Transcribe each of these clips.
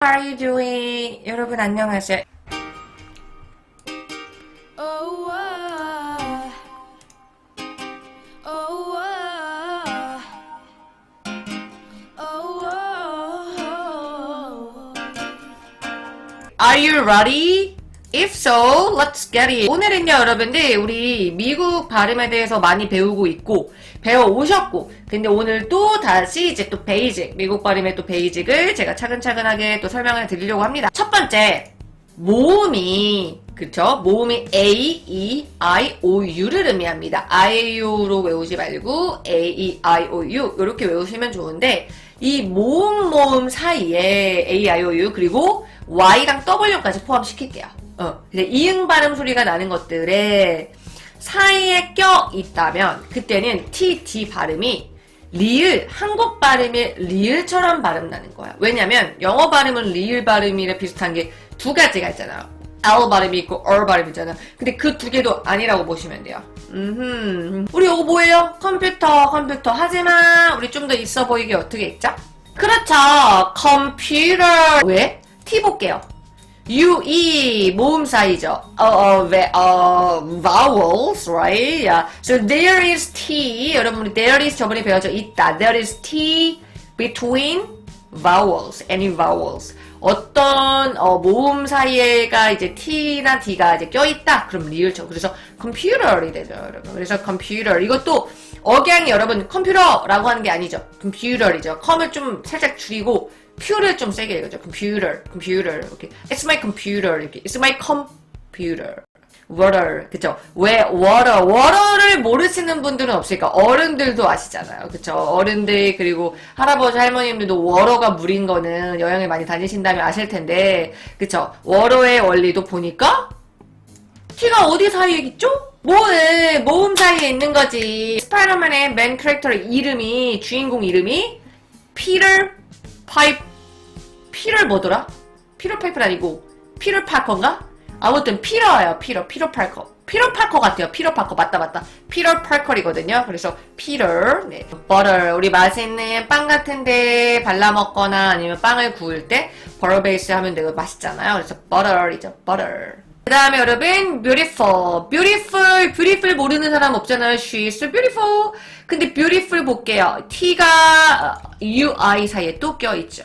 How are you doing? 여러분 안녕하세요. Oh, ah. oh, ah. oh, ah. Are you ready? If so, let's get it. 오늘은요, 여러분들, 우리 미국 발음에 대해서 많이 배우고 있고, 배워 오셨고, 근데 오늘 또 다시 이제 또 베이직, 미국 발음의 또 베이직을 제가 차근차근하게 또 설명을 드리려고 합니다. 첫 번째, 모음이, 그쵸? 모음이 A, E, I, O, U를 의미합니다. I, U로 외우지 말고 A, E, I, O, U 이렇게 외우시면 좋은데 이 모음 모음 사이에 A, I, O, U 그리고 Y랑 W까지 포함시킬게요. 어, 이응 발음 소리가 나는 것들에 사이에 껴 있다면 그때는 T, D 발음이 리을, 한국 발음이 리을처럼 발음 나는 거야. 왜냐면 영어 발음은 리을 발음이랑 비슷한 게 두 가지가 있잖아요. L 발음이 있고 R 발음이 있잖아. 근데 그 두 개도 아니라고 보시면 돼요. 음흠. 우리 이거 뭐예요? 컴퓨터, 컴퓨터. 하지만 우리 좀 더 있어 보이게 어떻게 있죠? 그렇죠. 컴퓨터. 왜? T 볼게요. U, E, 모음 사이죠. 어, 어, 왜, 어, vowels, right? Yeah. So there is T. 여러분, there is 저번에 배웠죠? 있다. There is T between vowels, any vowels. 어떤 어, 모음 사이에가 이제 T나 D가 이제 껴있다. 그럼 리을죠. 그래서 computer이 되죠, 여러분. 그래서 computer. 이것도 억양이 여러분 컴퓨터라고 하는 게 아니죠. computer이죠. 컴을 좀 살짝 줄이고 퓨를 좀 세게 읽어죠. computer. 이렇게 it's my computer. 이렇게 it's my computer. water, 그쵸? 왜 water, water를 모르시는 분들은 없으니까 어른들도 아시잖아요, 그쵸? 어른들 그리고 할아버지 할머님들도 water가 물인 거는 여행을 많이 다니신다면 아실 텐데, 그쵸? water의 원리도 보니까 키가 어디 사이에 있죠? 뭐에 모음 사이에 있는 거지. 스파이더맨의 맨 캐릭터의 이름이 주인공 이름이 피터 파이프 피터 뭐더라? 피터 파이프 아니고 피터 파커인가? 아무튼 피터예요. 피터 피터 파커. 피터 파커 같아요. 피터 파커 맞다 맞다. 피터 파커이거든요. 그래서 피터 네. 버터 우리 맛있는 빵 같은데 발라 먹거나 아니면 빵을 구울 때 버터 베이스 하면 되고 맛있잖아요. 그래서 버터이죠. 버터. 그 다음에 여러분 beautiful, beautiful, beautiful 모르는 사람 없잖아요. She's so beautiful. 근데 beautiful 볼게요. T가 UI 사이에 또 껴있죠.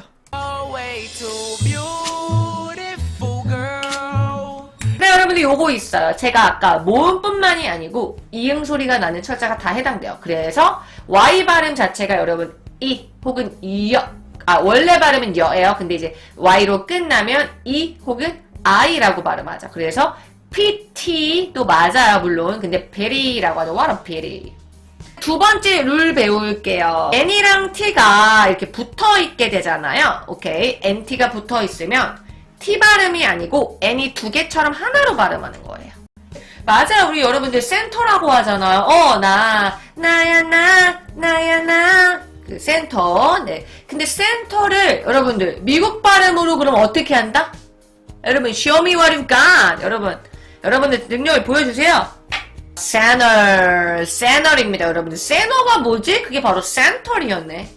girl. 네, 여러분들 요거 있어요. 제가 아까 모음뿐만이 아니고 이응 소리가 나는 철자가 다 해당돼요. 그래서 Y 발음 자체가 여러분 이 혹은 여. 아, 원래 발음은 여예요. 근데 이제 Y로 끝나면 이 혹은 I라고 발음하죠. 그래서 PT 도 맞아요, 물론. 근데 베리라고 하죠. What a pity. 두 번째 룰 배울게요. N이랑 T가 이렇게 붙어 있게 되잖아요. 오케이. NT가 붙어 있으면 T 발음이 아니고 N이 두 개처럼 하나로 발음하는 거예요. 맞아요. 우리 여러분들 센터라고 하잖아요. 어, 나, 나야, 나, 나야, 나. 그 센터. 네. 근데 센터를 여러분들 미국 발음으로 그럼 어떻게 한다? 여러분, what you've got. 여러분, 여러분들 능력을 보여주세요. 세널, 세널입니다, 여러분들. 세너가 뭐지? 그게 바로 센터리였네.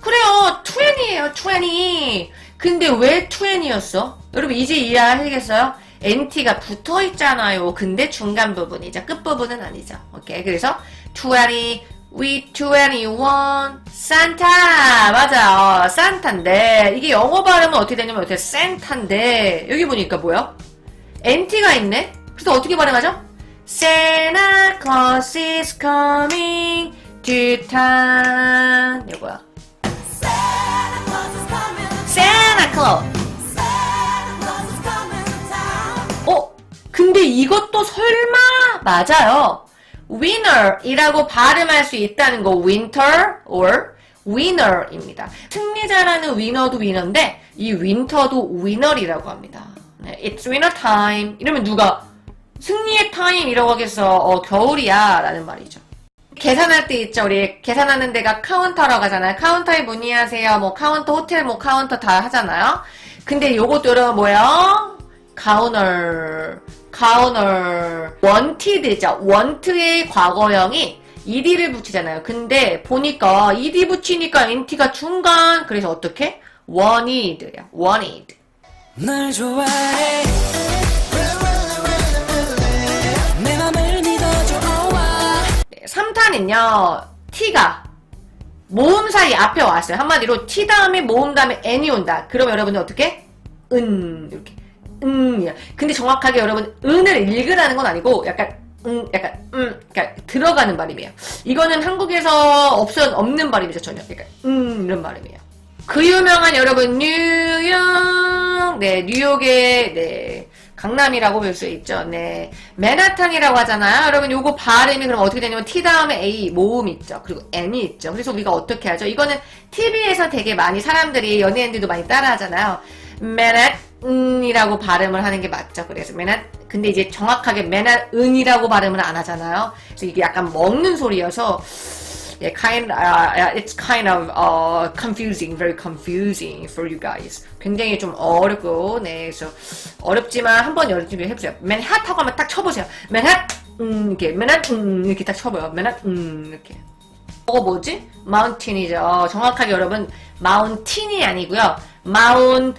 그래요, 20이에요, 20. 근데 왜 20이었어? 여러분, 이제 이해하시겠어요? NT가 붙어 있잖아요. 근데 중간 부분이죠. 끝 부분은 아니죠. 오케이. 그래서 20, we 21, 산타. 맞아요. 산타인데, 이게 영어 발음은 어떻게 되냐면, 어떻게 산타인데, 여기 보니까 뭐야? NT가 있네? 그래서 어떻게 발음하죠? Santa Claus is coming to town. 이거야. Santa Claus is coming. Santa Claus. Santa Claus is coming to town. 어? 근데 이것도 설마 맞아요. winner이라고 발음할 수 있다는 거 winter or winner입니다. 승리자라는 winner도 winner인데 이 winter도 winner이라고 합니다. 네, It's winter time. 이러면 누가 승리의 타임이라고 하겠어. 어, 겨울이야 라는 말이죠. 계산할 때 있죠. 우리 계산하는 데가 카운터라고 하잖아요. 카운터에 문의하세요. 뭐 카운터 호텔 뭐 카운터 다 하잖아요. 근데 요것도 여러분 뭐예요? 카우너 카우너 원티드죠. 원트의 과거형이 ed를 붙이잖아요. 근데 보니까 ed 붙이니까 nt가 중간 그래서 어떻게? wanted, wanted. 널 좋아해 네, 3탄은요, T가 모음 사이 앞에 왔어요. 한마디로 T 다음에 모음 다음에 N이 온다. 그럼 여러분은 어떻게? 은, 이렇게. 은. 근데 정확하게 여러분, 은을 읽으라는 건 아니고, 약간, 음, 약간, 음, 그러니까 들어가는 발음이에요. 이거는 한국에서 없, 없는 발음이죠, 전혀. 약간, 음, 이런 발음이에요. 그 유명한 여러분, 뉴욕, 네, 뉴욕의, 네, 강남이라고 볼 수 있죠. 네. 맨하탄이라고 하잖아요. 여러분, 요거 발음이 그럼 어떻게 되냐면, T 다음에 A, 모음 있죠. 그리고 N이 있죠. 그래서 우리가 어떻게 하죠? 이거는 TV에서 되게 많이 사람들이, 연예인들도 많이 따라 하잖아요. 맨하탄이라고 발음을 하는 게 맞죠. 그래서 맨하, 근데 이제 정확하게 맨하은이라고 발음을 안 하잖아요. 그래서 이게 약간 먹는 소리여서, yeah, kind, uh, uh, it's kind of uh, confusing, very confusing for you guys. 굉장히 좀 어렵고, 네, 그래서 어렵지만 한번 열심히 해보세요. 맨하타고 하면 딱 쳐보세요. 맨하, 음, 이렇게 맨하, 음, 이렇게 딱 쳐봐요. 맨하, 음, 이렇게. 어 뭐지? 마운틴이죠. 정확하게 여러분 마운틴이 아니고요. 마운트이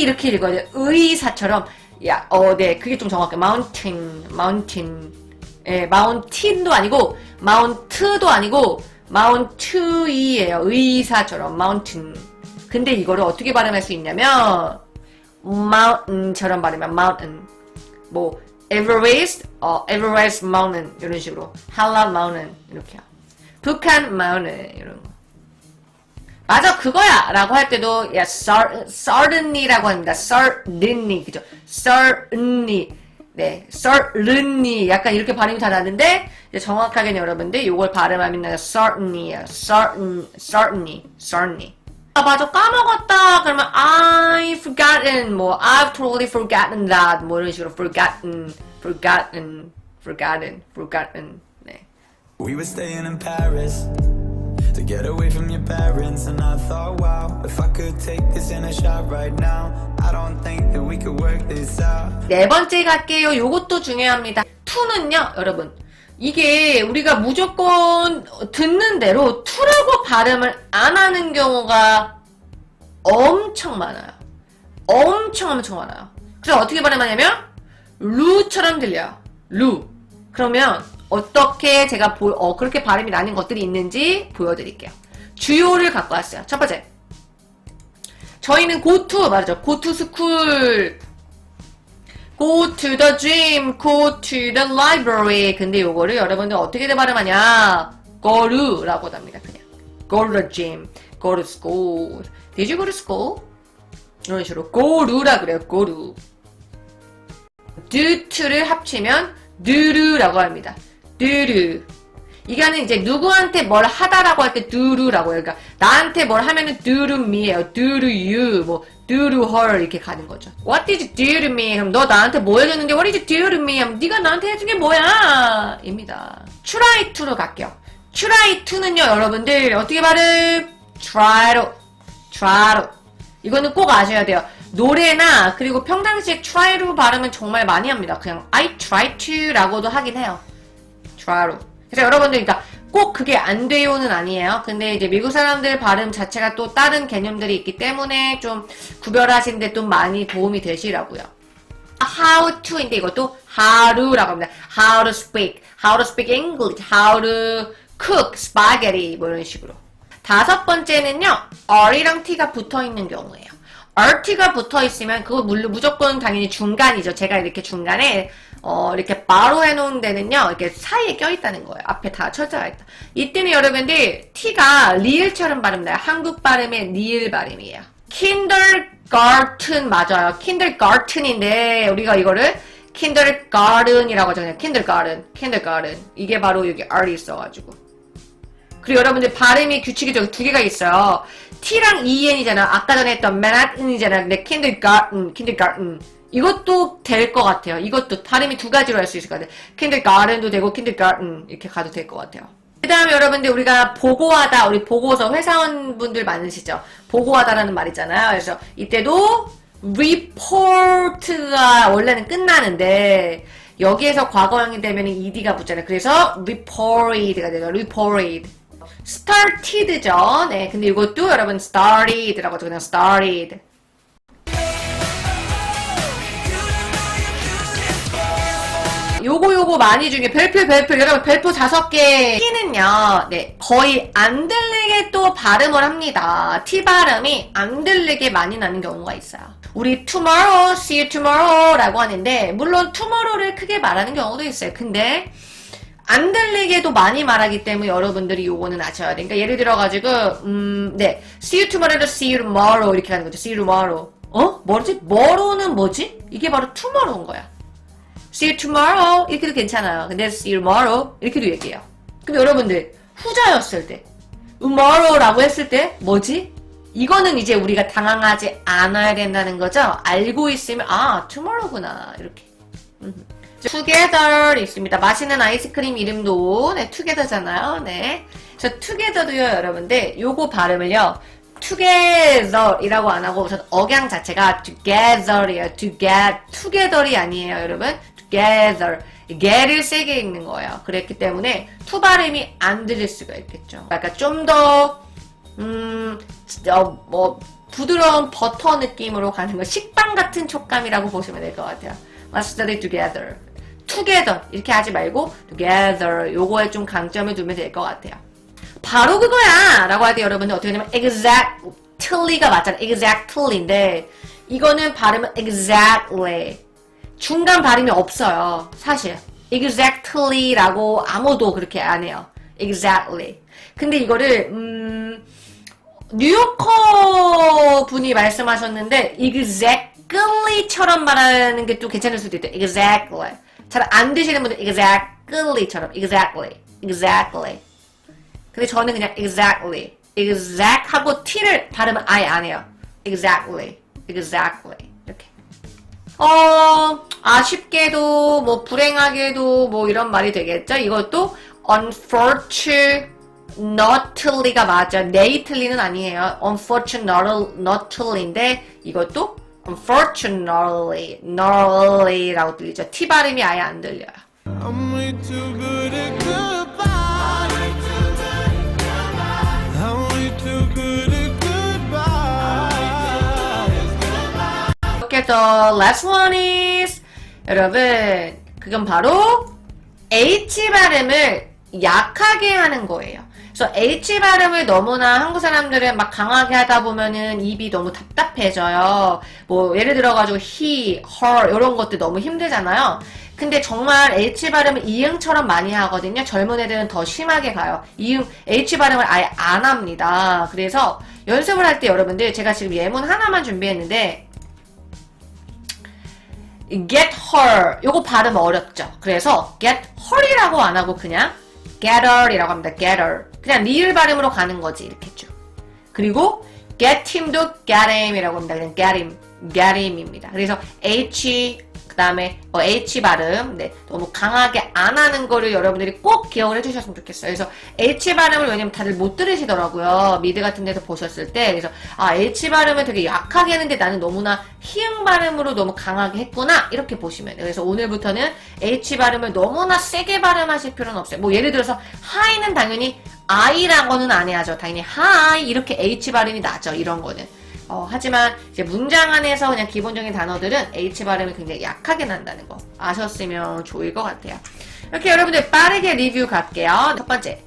이렇게 읽어야 돼요. 의사처럼 야, 어, 네, 그게 좀 정확해. 마운틴, 마운틴. 예, 마운틴도 아니고 마운트도 아니고 마운트이예요. 의사처럼 마운틴. 근데 이거를 어떻게 발음할 수 있냐면 마운틴처럼 발음하면 마운틴. 뭐 에버레스트, 어, 에버레스트 마운틴 이런 식으로 할라 마운틴 이렇게요. 북한 마운틴 이런 거. 맞아 그거야 라고 할 때도 야 certainly라고 합니다. certainly 그죠? certainly 네 certainly 약간 이렇게 발음이 다 나는데 정확하게는 여러분들 이걸 발음하면 certainly야 certain certainly certainly 아 맞아 까먹었다 그러면 I forgotten 뭐 I've totally forgotten that 뭐 이런 식으로 forgotten forgotten forgotten forgotten 네 We were staying in Paris to get away from parents, and I thought, wow, if I could take this in a shot right now, I don't think that we could work this out. 네 번째 갈게요. 요것도 중요합니다. 투는요, 여러분. 이게 우리가 무조건 듣는 대로 투라고 발음을 안 하는 경우가 엄청 많아요. 엄청 엄청 많아요. 그래서 어떻게 발음하냐면 루처럼 들려요. 루. 그러면 어떻게 제가 보, 어, 그렇게 발음이 나는 것들이 있는지 보여드릴게요. 주요를 갖고 왔어요. 첫 번째. 저희는 to 말이죠. to school. go to the gym, go to the library. 근데 요거를 여러분들 어떻게 발음하냐? go to라고 합니다. 그냥. go to the gym, go to school. Did you go to school? 이런 식으로 go to라 그래요. go to. do to를 합치면 do루라고 합니다. do루. 이거는 이제 누구한테 뭘 하다라고 할 때 do루라고 해요. 그러니까 나한테 뭘 하면은 do to me예요. do to you, 뭐 do to her 이렇게 가는 거죠. What did you do to me? 그럼 너 나한테 뭐 해줬는데 What did you do to me? 하면 네가 나한테 해준 게 뭐야? 입니다. try to로 갈게요. try to는요, 여러분들 어떻게 발음? try to, try to. 이거는 꼭 아셔야 돼요. 노래나 그리고 평상시에 try로 발음은 정말 많이 합니다. 그냥 I try to라고도 하긴 해요. try로. 그래서 여러분들 그러니까 꼭 그게 안 돼요는 아니에요. 근데 이제 미국 사람들 발음 자체가 또 다른 개념들이 있기 때문에 좀 구별하시는데 좀 많이 도움이 되시라고요. how to인데 이것도 how라고 합니다. how to speak, how to speak English, how to cook spaghetti 뭐 이런 식으로. 다섯 번째는요, R이랑 T가 붙어 있는 경우예요. RT가 붙어 있으면 그거 물론 무조건 당연히 중간이죠. 제가 이렇게 중간에 어, 이렇게 바로 해놓은 데는요, 이렇게 사이에 껴있다는 거예요. 앞에 다 쳐져 있다. 이때는 여러분들 T가 리을처럼 발음나요. 한국 발음의 리을 발음이에요. kindergarten 맞아요. kindergarten인데 우리가 이거를 kindergarten이라고 하잖아요. kindergarten, kindergarten. 이게 바로 여기 R이 있어가지고. 그리고 여러분들 발음이 규칙이 두 개가 있어요. T랑 EN이잖아. 아까 전에 했던 Manhattan이잖아. 근데 kindergarten, kindergarten. 이것도 될 것 같아요. 이것도 발음이 두 가지로 할 수 있을 것 같아요. kindergarten도 되고 kindergarten 이렇게 가도 될 것 같아요. 그 다음에 여러분들 우리가 보고하다, 우리 보고서 회사원분들 많으시죠? 보고하다라는 말 있잖아요. 그래서 이때도 report가 원래는 끝나는데 여기에서 과거형이 되면 ed가 붙잖아요. 그래서 reported가 되죠. reported. started죠. 네, 근데 이것도 여러분 started라고 하죠. 그냥 started. 요거 요거 많이 중에 별표 별표 여러분 별표 다섯 개 T는요 네 거의 안 들리게 또 발음을 합니다 T 발음이 안 들리게 많이 나는 경우가 있어요 우리 tomorrow, see you tomorrow 라고 하는데 물론 tomorrow를 크게 말하는 경우도 있어요 근데 안 들리게도 많이 말하기 때문에 여러분들이 요거는 아셔야 돼요. 그러니까 예를 들어가지고, 음, 네. See you tomorrow를 see you tomorrow 이렇게 하는 거죠. See you tomorrow. 어? 뭐지? tomorrow는 뭐지? 이게 바로 tomorrow인 거야. See you tomorrow 이렇게도 괜찮아요. 근데 see you tomorrow 이렇게도 얘기해요. 근데 여러분들 후자였을 때 tomorrow라고 했을 때 뭐지? 이거는 이제 우리가 당황하지 않아야 된다는 거죠. 알고 있으면 아 tomorrow구나 이렇게. 음. together 있습니다. 마시는 아이스크림 이름도 네 together잖아요. 네. 저 together도요 여러분들 요거 발음을요. together이라고 안 하고 우선 억양 자체가 together이에요. to get together이 아니에요, 여러분. Together. get을 세게 읽는 거예요. 그랬기 때문에 투 발음이 안 들릴 수가 있겠죠. 그러니까 좀 더 음, 어, 뭐 부드러운 버터 느낌으로 가는 거 식빵 같은 촉감이라고 보시면 될 것 같아요. Let's study together. together 이렇게 하지 말고 together 요거에 좀 강점을 두면 될 것 같아요. 바로 그거야! 라고 할 때 여러분들 어떻게 하냐면 exactly가 맞잖아. exactly인데 이거는 발음은 exactly. 중간 발음이 없어요. 사실. exactly라고 아무도 그렇게 안 해요. exactly. 근데 이거를 음 뉴요커 분이 말씀하셨는데 exactly처럼 말하는 게 또 괜찮을 수도 있대. exactly. 잘 안 되시는 분들 exactly처럼 exactly. exactly. 근데 저는 그냥 exactly, exact 하고 t를 발음을 아예 안 해요. exactly, exactly. 어 아쉽게도 뭐 불행하게도 뭐 이런 말이 되겠죠. 이것도 unfortunately가 맞아. nately는 아니에요. unfortunately인데 이것도 unfortunately, 널리라고 들리죠. t 발음이 아예 안 들려요. 더 last one is 여러분 그건 바로 H 발음을 약하게 하는 거예요. 그래서 H 발음을 너무나 한국 사람들은 막 강하게 하다 보면은 입이 너무 답답해져요. 뭐 예를 들어가지고 he, her 이런 것들 너무 힘들잖아요. 근데 정말 H 발음을 이응처럼 많이 하거든요. 젊은 애들은 더 심하게 가요. 이응, H 발음을 아예 안 합니다. 그래서 연습을 할 때 여러분들 제가 지금 예문 하나만 준비했는데 get her 요거 발음 어렵죠. 그래서 get her이라고 안 하고 그냥 get her이라고 합니다. get her 그냥 리을 발음으로 가는 거지 이렇게 쭉. 그리고 get him도 get him이라고 합니다. 그냥 get him, get him입니다. 그래서 h 그 다음에 어, H 발음 네, 너무 강하게 안 하는 거를 여러분들이 꼭 기억을 해주셨으면 좋겠어요. 그래서 H 발음을 왜냐면 다들 못 들으시더라고요. 미드 같은 데서 보셨을 때 그래서 아 H 발음을 되게 약하게 했는데 나는 너무나 희응 발음으로 너무 강하게 했구나 이렇게 보시면 돼요. 그래서 오늘부터는 H 발음을 너무나 세게 발음하실 필요는 없어요. 뭐 예를 들어서 하이는 당연히 I라고는 안 해야죠. 당연히 하이 이렇게 H 발음이 나죠. 이런 거는. 어, 하지만 이제 문장 안에서 그냥 기본적인 단어들은 H 발음이 굉장히 약하게 난다는 거 아셨으면 좋을 것 같아요. 이렇게 여러분들 빠르게 리뷰 갈게요. 첫 번째.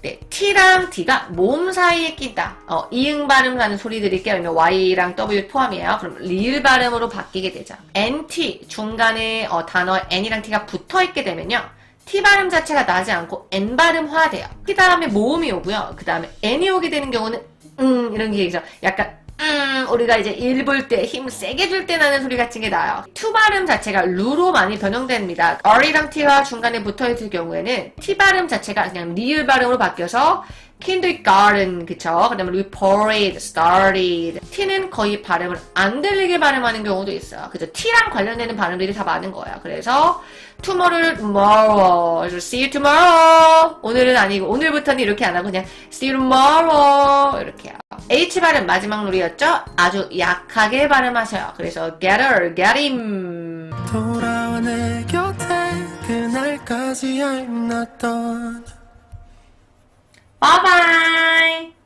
네, T랑 D가 모음 사이에 끼다. 어, 이응 발음 하는 소리 드릴게요. 아니면 Y랑 W 포함이에요. 그럼 리을 발음으로 바뀌게 되죠. NT 중간에 어, 단어 N이랑 T가 붙어 있게 되면요. T 발음 자체가 나지 않고 N 발음화 돼요. 그 다음에 모음이 오고요. 그 다음에 N이 오게 되는 경우는 음 이런 게 있죠. 약간 음, 우리가 이제 읽을 때힘 세게 줄 때 나는 소리 같은 게 나요. 투 발음 자체가 루로 많이 변형됩니다. R이랑 T가 중간에 붙어 있을 경우에는 T 발음 자체가 그냥 리을 발음으로 바뀌어서 kindergarten, 그쵸? 그 다음에 reported, started. T는 거의 발음을 안 들리게 발음하는 경우도 있어요. 그죠? T랑 관련되는 발음들이 다 많은 거예요. 그래서 tomorrow를 tomorrow, see you tomorrow. 오늘은 아니고 오늘부터는 이렇게 안 하고 그냥 see you tomorrow 이렇게 해요. H 발음 마지막 놀이였죠? 아주 약하게 발음하셔요. 그래서 get her, get him. 돌아와 내 곁에 그날까지 not done. 바이바이.